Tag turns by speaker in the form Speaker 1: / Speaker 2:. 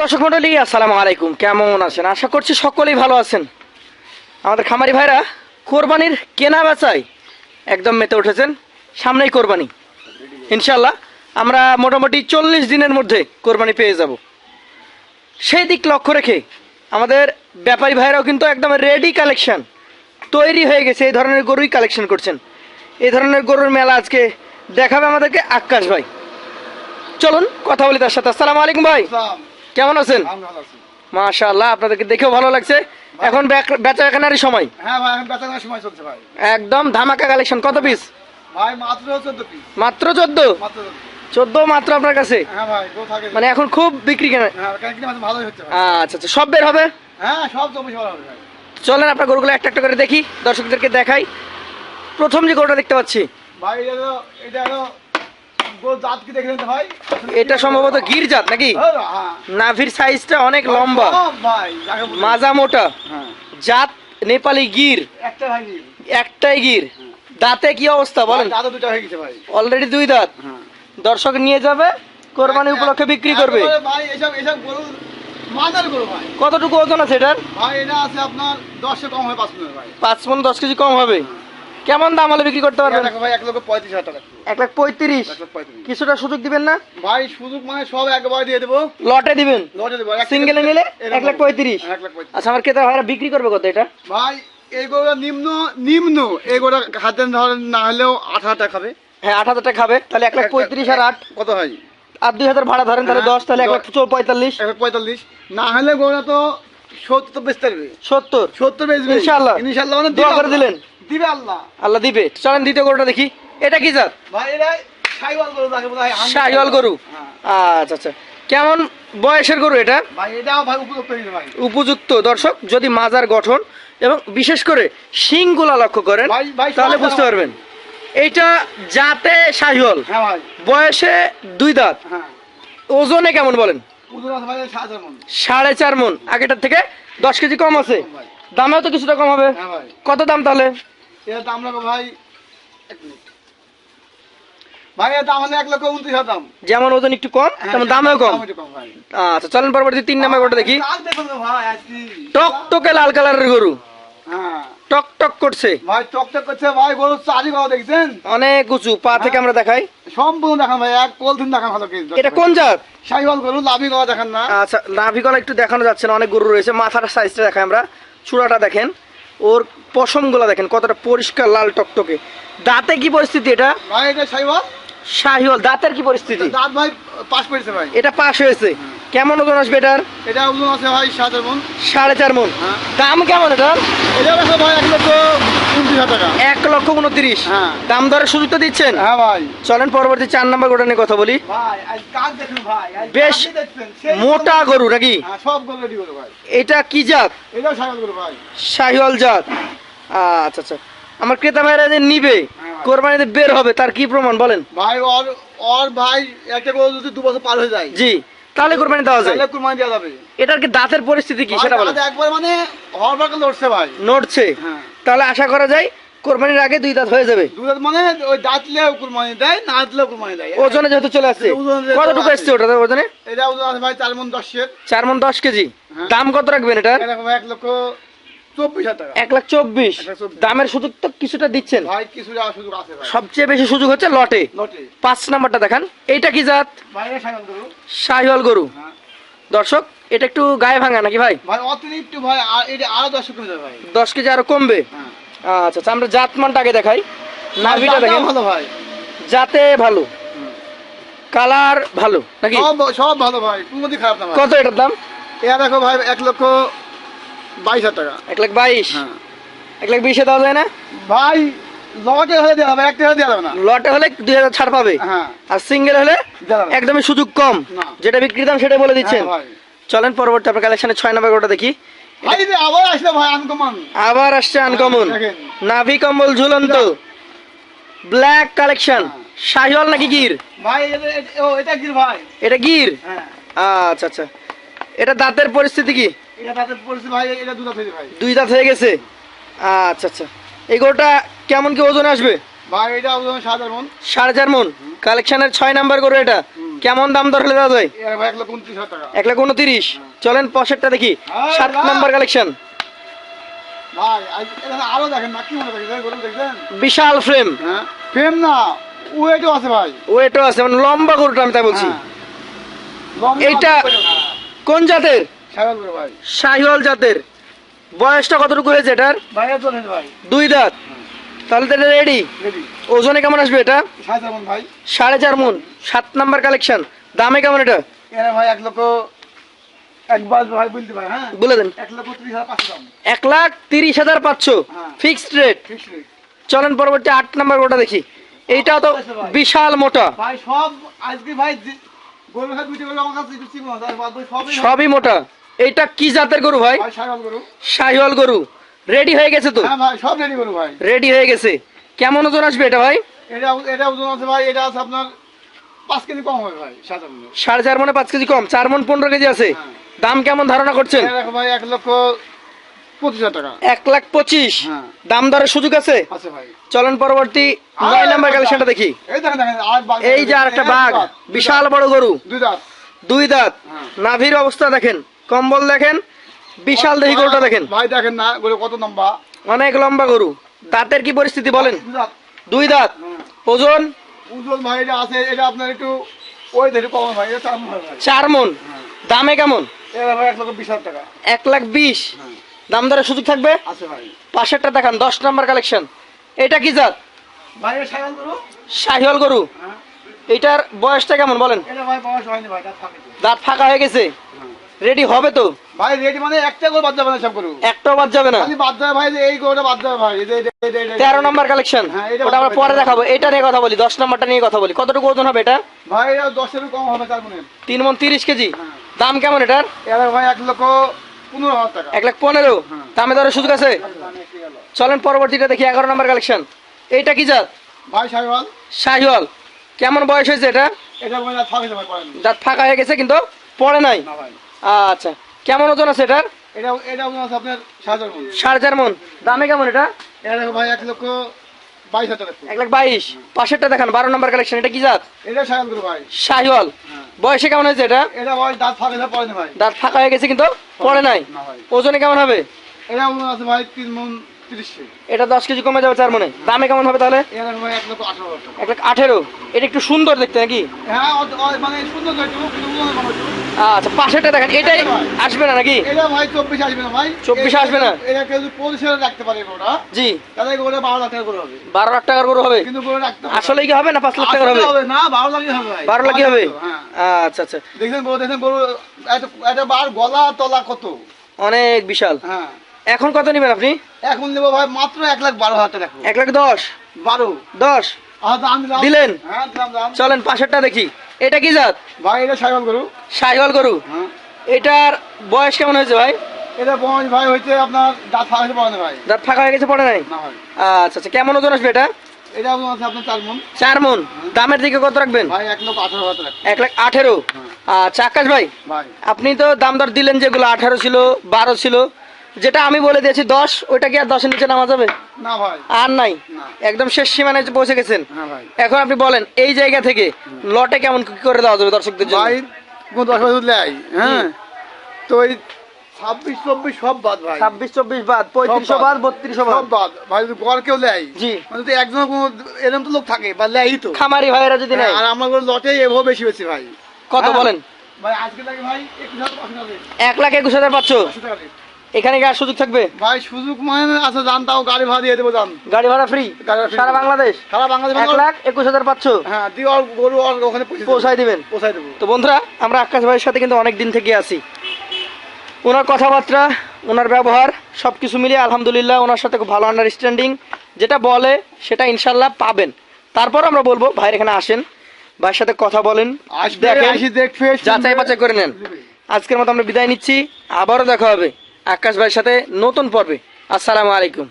Speaker 1: দর্শক মন্ডলী আসসালামু আলাইকুম। কেমন আছেন? আশা করছি সকলেই ভালো আছেন। আমাদের খামারি ভাইরা, কোরবানির কেনা বেচায় একদম মেতে উঠেছেন। সামনেই কোরবানি। ইনশাল্লাহ আমরা মোটামুটি চল্লিশ দিনের মধ্যে কোরবানি পেয়ে যাব। সেই দিক লক্ষ্য রেখে আমাদের ব্যাপারী ভাইরাও কিন্তু একদম রেডি কালেকশন তৈরি হয়ে গেছে। এই ধরনের গরুই কালেকশন করছেন। এই ধরনের গরুর মেলা আজকে দেখাবে আমাদেরকে আকাশ ভাই। চলুন, কথা বলি তার সাথে। আসসালামু আলাইকুম ভাই। কেমন আছেন? মাশাআল্লাহ আপনাদেরকে দেখেও ভালো লাগছে। এখন বেচা কেনারই সময়।
Speaker 2: হ্যাঁ ভাই এখন বেচাকেনার সময় চলছে ভাই।
Speaker 1: একদম ধামাকা কালেকশন কত পিস
Speaker 2: ভাই মাত্র চোদ্দ পিস
Speaker 1: মাত্র চোদ্দ?
Speaker 2: মাত্র 14
Speaker 1: মাত্র আপনার কাছে?
Speaker 2: হ্যাঁ ভাই গো থাকে।
Speaker 1: মানে এখন খুব বিক্রি কেনা
Speaker 2: হ্যাঁ কেন কিনা ভালোই হচ্ছে
Speaker 1: আচ্ছা আচ্ছা সব বের হবে?
Speaker 2: হ্যাঁ সব হবে ভাই।
Speaker 1: চলেন আপনার গরুগুলো একটা একটা করে দেখি দর্শকদেরকে দেখাই। প্রথম যে গরুটা দেখতে পাচ্ছি।
Speaker 2: ভাই এটা এটা জাত কি দেখলেন ভাই
Speaker 1: এটা সম্ভবত গির জাত নাকি?
Speaker 2: হ্যাঁ, হ্যাঁ।
Speaker 1: নাভির সাইজটা অনেক লম্বা। মাজা মোটা।
Speaker 2: হ্যাঁ।
Speaker 1: জাত নেপালি গির। একটাই গির। দাঁতে কি অবস্থা বলেন?
Speaker 2: হয়ে
Speaker 1: অলরেডি দুই দাঁত।
Speaker 2: হ্যাঁ।
Speaker 1: দর্শক নিয়ে যাবে কোরবানি উপলক্ষে বিক্রি করবে। কতটুকু ওজন আছে এটার?
Speaker 2: ভাই এটা আছে আপনার দশে কম হয় পাঁচ ভাই।
Speaker 1: পাঁচ মন দশ কেজি কম হবে। কেমন দাম হলে বিক্রি করতে পারবেন?
Speaker 2: দেখো ভাই এক লক্ষ পঁয়ত্রিশ হাজার টাকা।
Speaker 1: এক লাখ পঁয়ত্রিশ? কিছুটা সুযোগ দিবেন না?
Speaker 2: ভাই সুযোগ মানে সব একবার দিয়ে দেবো।
Speaker 1: লটে দিবেন?
Speaker 2: লটে দেবো।
Speaker 1: সিঙ্গেলে নিলে এক লাখ পঁয়ত্রিশ। আচ্ছা আমার ক্রেতা ভাইরা বিক্রি করবে কত এটা?
Speaker 2: ভাই এগুলো নিম্ন নিম্ন এগুলো হাতে ধরেন না হলেও আট হাজার টাকা খাবে।
Speaker 1: হ্যাঁ আট হাজার টাকা খাবে। তাহলে এক লাখ পঁয়ত্রিশ আর আট।
Speaker 2: কত হয়?
Speaker 1: আর দুই হাজার ভাড়া ধরেন তাহলে
Speaker 2: হ্যাঁ,
Speaker 1: দশ তাহলে এক লাখ পঁয়তাল্লিশ
Speaker 2: এক লাখ পঁয়তাল্লিশ। না হলে গোড়া তো সত্তর বেচতে পারবে
Speaker 1: সত্তর?
Speaker 2: সত্তর বেচবে
Speaker 1: ইনশাআল্লাহ।
Speaker 2: ইনশাল্লাহ মানে
Speaker 1: দোয়া করে দিলেন।
Speaker 2: দিবে আল্লাহ।
Speaker 1: আল্লাহ দিবে। চলেন দ্বিতীয় গরুটা দেখি। এটা কি জাত?
Speaker 2: ভাই এটা সাইওয়াল গরু তাকে বলা হয়
Speaker 1: শাহিওয়াল গরু?
Speaker 2: হ্যাঁ।
Speaker 1: আচ্ছা আচ্ছা। কেমন বয়সের গরু এটা?
Speaker 2: উপযুক্ত
Speaker 1: দর্শক যদি মাজার গঠন এবং বিশেষ করে শিংগুলা লক্ষ্য করেন তাহলে বুঝতে পারবেন। এইটা জাতে শাহিওল
Speaker 2: হ্যাঁ
Speaker 1: বয়সে দুই দাঁত।
Speaker 2: হ্যাঁ।
Speaker 1: ওজনে কেমন বলেন? সাড়ে চার মন। আগেটার থেকে দশ কেজি কম আছে। দামেও তো কিছুটা কম হবে।
Speaker 2: হ্যাঁ
Speaker 1: কত দাম তাহলে?
Speaker 2: দাম ভাই
Speaker 1: যেমন ওজন একটু কম
Speaker 2: হ্যাঁ,
Speaker 1: তেমন দামেও কম। আচ্ছা চলেন পরবর্তী তিন নাম্বার দেখি। টক টকে লাল কালারের গরু। টক টক করছে।
Speaker 2: ভাই টকটক করছে ভাই গরু চারি দেখছেন?
Speaker 1: অনেক উঁচু পা থেকে আমরা দেখাই।
Speaker 2: সম্পূর্ণ দেখান ভাই এক পলথিন দেখান ভালো
Speaker 1: এটা কোন জাত?
Speaker 2: গরু লাভি দেখান না।
Speaker 1: আচ্ছা নাভিগলা একটু দেখানো যাচ্ছে না অনেক গরু রয়েছে। মাথার সাইজটা দেখাই আমরা। চূড়াটা দেখেন। ওর পশমগুলো দেখেন কতটা পরিষ্কার লাল টকটকে। দাঁতে কি পরিস্থিতি এটা?
Speaker 2: ভাই এটা সাইহল
Speaker 1: শাহিওল দাঁতের কি পরিস্থিতি?
Speaker 2: দাঁত ভাই পাশ পড়েছে ভাই।
Speaker 1: এটা পাশ হয়েছে। কেমন ওজন আসবে এটার?
Speaker 2: এটা ওজন আছে ভাই হাজার মন।
Speaker 1: সাড়ে চার মন।
Speaker 2: হ্যাঁ।
Speaker 1: দাম কেমন এটার?
Speaker 2: এটা আছে ভাই এক লক্ষ উনত্রিশ টাকা।
Speaker 1: এক লক্ষ উনত্রিশ।
Speaker 2: হ্যাঁ।
Speaker 1: দাম দরের সুযোগ তো দিচ্ছেন?
Speaker 2: হ্যাঁ ভাই।
Speaker 1: চলেন পরবর্তী চার নম্বর গোটা নিয়ে কথা বলি। বেশ মোটা গরু নাকি?
Speaker 2: হ্যাঁ সব গরু ভাই।
Speaker 1: এটা কি জাত?
Speaker 2: সাইহল গরু ভাই।
Speaker 1: শাহিওয়াল জাত। আচ্ছা আচ্ছা। আমার ক্রেতা ভাইরা যে নিবে। কোরবানিতে বের হবে তার কি প্রমাণ বলেন?
Speaker 2: ভাই ওর ওর ভাই একটা গরু যদি দু বছর পার হয়ে যায়
Speaker 1: জি। তাহলে কোরবানি দেওয়া যায়।
Speaker 2: তাহলে কুরবানি দেওয়া যাবে।
Speaker 1: এটার কি দাঁতের পরিস্থিতি কি সেটা
Speaker 2: বলো একবার মানে হওয়ার পর নড়ছে ভাই।
Speaker 1: নড়ছে।
Speaker 2: হ্যাঁ।
Speaker 1: তাহলে আশা করা যায় কুরবানির আগে দুই দাঁত হয়ে যাবে।
Speaker 2: দুই দাঁত মানে ওই দাঁত দাঁতলেও কুরবানি দেয় না দিলেও কুরবানি দেয়।
Speaker 1: ওজনে যেহেতু চলে আসছে। কতটুকু
Speaker 2: আছে।
Speaker 1: ওটা ওজনে?
Speaker 2: এটা ওজন আছে ভাই চার মন দশ
Speaker 1: চার মন দশ কেজি।
Speaker 2: হ্যাঁ।
Speaker 1: দাম কত রাখবেন
Speaker 2: এটা এক লক্ষ চব্বিশ হাজার টাকা।
Speaker 1: এক লাখ চব্বিশ।
Speaker 2: এক লাখ চব্বিশ।
Speaker 1: দামের সুযোগ তো কিছুটা দিচ্ছেন।
Speaker 2: ভাই কিছু সুযোগ আছে
Speaker 1: সবচেয়ে বেশি সুযোগ হচ্ছে লটে। পাঁচ নাম্বারটা দেখান। এইটা কি জাত?
Speaker 2: ভাই এটা সাইকেল গরু।
Speaker 1: শাহিওয়াল গরু।
Speaker 2: হ্যাঁ।
Speaker 1: দর্শক এটা একটু গায়ে ভাঙা নাকি ভাই?
Speaker 2: ভাই অতিরিক্ত ভাই এটা আরও দশ কমে ভাই।
Speaker 1: দশ কেজি আরও কমবে?
Speaker 2: হ্যাঁ।
Speaker 1: আচ্ছা আচ্ছা আমরা জাত মানটা আগে দেখাই। নাভিটা দেখেন।
Speaker 2: ভালো ভাই।
Speaker 1: জাতে ভালো। কালার ভালো নাকি?
Speaker 2: সব ভালো ভাই। খারাপ না
Speaker 1: কত এটার দাম?
Speaker 2: দেখো ভাই এক লক্ষ বাইশ হাজার টাকা।
Speaker 1: এক লাখ বাইশ?
Speaker 2: হ্যাঁ।
Speaker 1: এক লাখ বিশে দেওয়া যায় না?
Speaker 2: ভাই লটে হলে দেওয়া হবে একটা হলে দেওয়া যাবে না।
Speaker 1: লটে হলে দুই হাজার ছাড় পাবে।
Speaker 2: হ্যাঁ।
Speaker 1: আর সিঙ্গেল হলে। একদমই সুযোগ কম। যেটা বিক্রির দাম সেটাই বলে দিচ্ছেন।
Speaker 2: হ্যাঁ,
Speaker 1: চলেন পরবর্তী আপনার কালেকশনে ছয় নম্বর গোটা দেখি।
Speaker 2: আবার আসলে ভাই আনকমন
Speaker 1: আবার আসছে আনকমন। নাভি কম্বল ঝুলন্ত। ব্ল্যাক কালেকশন শাহিওয়াল নাকি গির?
Speaker 2: ভাই এটা- কি ভাই।
Speaker 1: এটা গির? আচ্ছা আচ্ছা। এটা দাঁতের পরিস্থিতি কি? দুই দাঁত হয়ে গেছে? আচ্ছা আচ্ছা। এই গরুটা কেমন কি ওজন আসবে?
Speaker 2: ভাই এটা ওজন মন।
Speaker 1: সাড়ে চার মন? কালেকশনের ছয় নাম্বার গরু এটা। কেমন দাম দর হলে দেওয়া যায়?
Speaker 2: ভাই এক
Speaker 1: লাখ উনত্রিশ চলেন দেখি।
Speaker 2: হ্যাঁ,
Speaker 1: সাত নাম্বার কালেকশন। বিশাল ফ্রেম
Speaker 2: হ্যাঁ। প্রেম না ওয়েটও আছে ভাই।
Speaker 1: ওয়েটও আছে মানে লম্বা গরুটা আমি তাই বলছি।
Speaker 2: হ্যাঁ।
Speaker 1: এইটা-
Speaker 2: হ্যাঁ।
Speaker 1: কোন জাতের? শাহিওয়াল জাতের। বয়সটা কতটুকু হয়েছে এটার? দুই দাঁত। তাহলে তো রেডি ওজনে কেমন আসবে এটা?
Speaker 2: সাড়ে চার
Speaker 1: মন সাত নাম্বার কালেকশন দামে কেমন এটা?
Speaker 2: ভাই এক লক্ষ হ্যাঁ?
Speaker 1: বলে দেন।
Speaker 2: এক
Speaker 1: লাখ তিরিশ হাজার পাঁচশো।
Speaker 2: হ্যাঁ।
Speaker 1: ফিক্সড রেট
Speaker 2: ফিক্সড
Speaker 1: চলেন পরবর্তী আট নাম্বার ওটা দেখি। এইটাও তো বিশাল মোটা।
Speaker 2: ভাই সব আজকে ভাই সবই
Speaker 1: মোটা। এইটা কি জাতের গরু ভাই? শাহিওয়াল গরু। রেডি হয়ে গেছে তো?
Speaker 2: হ্যাঁ সব রেডি গরু ভাই।
Speaker 1: রেডি হয়ে গেছে। কেমন ওজন আসবে এটা ভাই?
Speaker 2: এটা এটা ওজন আছে ভাই এটা আছে আপনার পাঁচ কেজি কম হবে ভাই
Speaker 1: সাড়ে চার মনে পাঁচ কেজি কম চার মন পনেরো কেজি আছে।
Speaker 2: হ্যাঁ।
Speaker 1: দাম কেমন ধারণা করছেন?
Speaker 2: ভাই এক লক্ষ
Speaker 1: এক লাখ পঁচিশ।
Speaker 2: হ্যাঁ।
Speaker 1: দাম দরের সুযোগ আছে? চলেন পরবর্তী নয় নাম্বার কালেকশনটা দেখি।
Speaker 2: এই
Speaker 1: যে আর একটা বাঘ বিশাল বড় গরু।
Speaker 2: দুই দাঁত।
Speaker 1: দুই দাঁত। নাভির অবস্থা দেখেন। কম্বল দেখেন বিশাল দেহি গরুটা দেখেন।
Speaker 2: ভাই দেখেন না গরু কত লম্বা?
Speaker 1: অনেক লম্বা গরু। দাঁতের কি পরিস্থিতি বলেন?
Speaker 2: দুই দাঁত।
Speaker 1: ওজন?
Speaker 2: উজ্জ্বল ভাই এটা আছে এটা আপনার একটু ওই দেখে কম ভাই এটা চার
Speaker 1: মন। দামে কেমন?
Speaker 2: এক
Speaker 1: লাখ বিশ? দাম দরের সুযোগ থাকবে?
Speaker 2: আছে ভাই।
Speaker 1: পাশেরটা দেখান দশ নাম্বার কালেকশন। এটা কি জাত? শাহিওয়াল গরু।
Speaker 2: হ্যাঁ।
Speaker 1: এইটার বয়সটা কেমন বলেন। দাঁত ফাঁকা হয়ে গেছে। রেডি হবে তো?
Speaker 2: ভাই রেডি মানে একটা গরু বাদ যাবে না সব গরু
Speaker 1: একটাও বাদ যাবে না?
Speaker 2: খালি বাদ যাবে ভাই এই গরুটা বাদ যাবে ভাই
Speaker 1: তেরো নম্বর কালেকশন
Speaker 2: হ্যাঁ, এটা
Speaker 1: ওটা আমরা পরে দেখাবো। এটা নিয়ে কথা বলি দশ নম্বরটা নিয়ে কথা বলি। কতটুকু ওজন হবে এটা?
Speaker 2: ভাই এটা দশের কম হবে চার মনে।
Speaker 1: তিন মন তিরিশ কেজি।
Speaker 2: হ্যাঁ।
Speaker 1: দাম কেমন এটার?
Speaker 2: এবার ভাই এক লক্ষ পনেরো হাজার টাকা।
Speaker 1: এক লাখ পনেরো?
Speaker 2: হ্যাঁ।
Speaker 1: দামে দরের সুযোগ আছে? চলেন পরবর্তীটা দেখি এগারো নম্বর কালেকশন এইটা কি জাত?
Speaker 2: ভাই সাহেবাল
Speaker 1: শাহিওয়াল। কেমন বয়স হয়েছে এটা?
Speaker 2: এটা
Speaker 1: দাঁত ফাঁকা হয়ে গেছে কিন্তু পড়ে নাই।
Speaker 2: না ভাই।
Speaker 1: আচ্ছা। কেমন ওজন আছে এটার?
Speaker 2: এটা এটা ওজন আছে আপনার সাত হাজার মন।
Speaker 1: সাড়ে চার মন। দামে কেমন এটা?
Speaker 2: এটা দেখো ভাই এক লক্ষ বাইশ হাজার
Speaker 1: এক লাখ বাইশ। পাশেরটা দেখান বারো নম্বর কালেকশন এটা কি জাত?
Speaker 2: এটা সাইকেল ভাই।
Speaker 1: শাহিওয়াল।
Speaker 2: হ্যাঁ।
Speaker 1: বয়সে কেমন হয়েছে এটা?
Speaker 2: এটা দাঁত ফাঁকে পড়ে ভাই।
Speaker 1: দাঁত ফাঁকা হয়ে গেছে কিন্তু? পড়ে নাই। ওজনে কেমন হবে?
Speaker 2: এটা ওজন আছে ভাই তিন মন
Speaker 1: এটা দশ কেজি কমে যাবে চার মনে। দামে কেমন হবে তাহলে?
Speaker 2: এক লক্ষ আঠারো
Speaker 1: এক লাখ আঠেরো। এটা একটু সুন্দর দেখতে নাকি?
Speaker 2: হ্যাঁ মানে সুন্দর
Speaker 1: আচ্ছা পাশেরটা দেখেন এটাই আসবে না নাকি?
Speaker 2: এটা ভাই চব্বিশ আসবে না ভাই।
Speaker 1: 24 আসবে না?
Speaker 2: এটা কেউ রাখতে পারে ওটা
Speaker 1: জি।
Speaker 2: তাহলে ওটা বারো লাখ টাকা করে হবে।
Speaker 1: বারো লাখ টাকার গরু হবে?
Speaker 2: কিন্তু করে রাখতে
Speaker 1: আসলে কি হবে না পাঁচ লাখ টাকার হবে?
Speaker 2: হবে না বারো লাখই হবে
Speaker 1: বারো লাখই হবে?
Speaker 2: হ্যাঁ।
Speaker 1: আচ্ছা আচ্ছা।
Speaker 2: দেখছেন গরু দেখছেন গরু একটা একটা বার গলা তলা কত?
Speaker 1: অনেক বিশাল।
Speaker 2: হ্যাঁ।
Speaker 1: এখন কত নেবেন আপনি?
Speaker 2: এখন নেব ভাই মাত্র এক লাখ বারো হাজার টাকা।
Speaker 1: এক লাখ দশ?
Speaker 2: বারো।
Speaker 1: দশ? দিলেন?
Speaker 2: হ্যাঁ
Speaker 1: চলেন পাশেরটা দেখি। এটা কি জাত?
Speaker 2: ভাই এটা সাইকেল গরু।
Speaker 1: শাহিওয়াল গরু।
Speaker 2: হ্যাঁ।
Speaker 1: এটার বয়স কেমন হয়েছে ভাই?
Speaker 2: এটা বয়স ভাই হচ্ছে আপনার দাঁত ফাঁকা পড়ে না ভাই।
Speaker 1: দাঁত ফাঁকা হয়ে গেছে পড়ে নাই? আচ্ছা আচ্ছা কেমন ওজন আসবে এটা?
Speaker 2: এটা ওজন আছে আপনার চার মন।
Speaker 1: চার মন। দামের দিকে কত রাখবেন?
Speaker 2: ভাই এক লক্ষ আঠারো হাজার
Speaker 1: এক লাখ আঠেরো। আচ্ছা আকাশ ভাই
Speaker 2: ভাই।
Speaker 1: আপনি তো দাম দর দিলেন যেগুলো আঠারো ছিল বারো ছিল। যেটা আমি বলে দিয়েছি দশ ওইটা কি আর দশের নিচে নামা যাবে
Speaker 2: না ভাই।
Speaker 1: আর নাই? একদম শেষ সীমানায় পৌঁছে গেছেন।
Speaker 2: হ্যাঁ
Speaker 1: এখন আপনি বলেন এই জায়গা থেকে লটে কেমন কি করে দেওয়া যাবে দর্শকদের জন্য?
Speaker 2: দশ বছর হ্যাঁ? তো ছাব্বিশ চব্বিশ সব বাদ ভাই।
Speaker 1: ছাব্বিশ চব্বিশ বাদ পঁয়ত্রিশশো বাদ। বত্রিশশো বাদ।
Speaker 2: সব বাদ। ভাই যদি গড় কেউ লেয়
Speaker 1: জি।
Speaker 2: মানে যদি একজন কোনো এরকম তো লোক থাকে বা লেয়ই তো।
Speaker 1: খামারি ভাইয়েরা যদি নেয়।
Speaker 2: আর আমার লটে এভাবে বেশি বেশি ভাই।
Speaker 1: কত
Speaker 2: হ্যাঁ।
Speaker 1: বলেন?
Speaker 2: ভাই আজকে লাগে ভাই
Speaker 1: এক লাখ একুশ হাজার পাঁচশো। এখানে কি আর সুযোগ থাকবে?
Speaker 2: ভাই সুযোগ মানে আছে জান তাও গাড়ি ভাড়া দিয়ে দেবো জান
Speaker 1: গাড়ি ভাড়া ফ্রি। সারা বাংলাদেশ?
Speaker 2: সারা বাংলাদেশ
Speaker 1: এক লাখ একুশ হাজার পাঁচশো?
Speaker 2: হ্যাঁ দিয়ে ওর গরু ওর ওখানে।
Speaker 1: পৌঁছায় দিবেন?
Speaker 2: পৌঁছায় দেবো।
Speaker 1: তো বন্ধুরা আমরা আকাশ ভাইয়ের সাথে কিন্তু অনেক দিন থেকে আছি। ওনার কথাবার্তা ওনার ব্যবহার সব কিছু মিলিয়ে আলহামদুলিল্লাহ ওনার সাথে খুব ভালো আন্ডারস্ট্যান্ডিং যেটা বলে সেটা ইনশাল্লাহ পাবেন। তারপর আমরা বলব ভাইয়ের এখানে আসেন ভাইয়ের সাথে কথা বলেন দেখেন যাচাই বাছাই করে নেন। আজকের মতো আমরা বিদায় নিচ্ছি আবারও দেখা হবে। আকাশ ভাইয়ের সাথে নতুন পর্বে। আসসালামু আলাইকুম।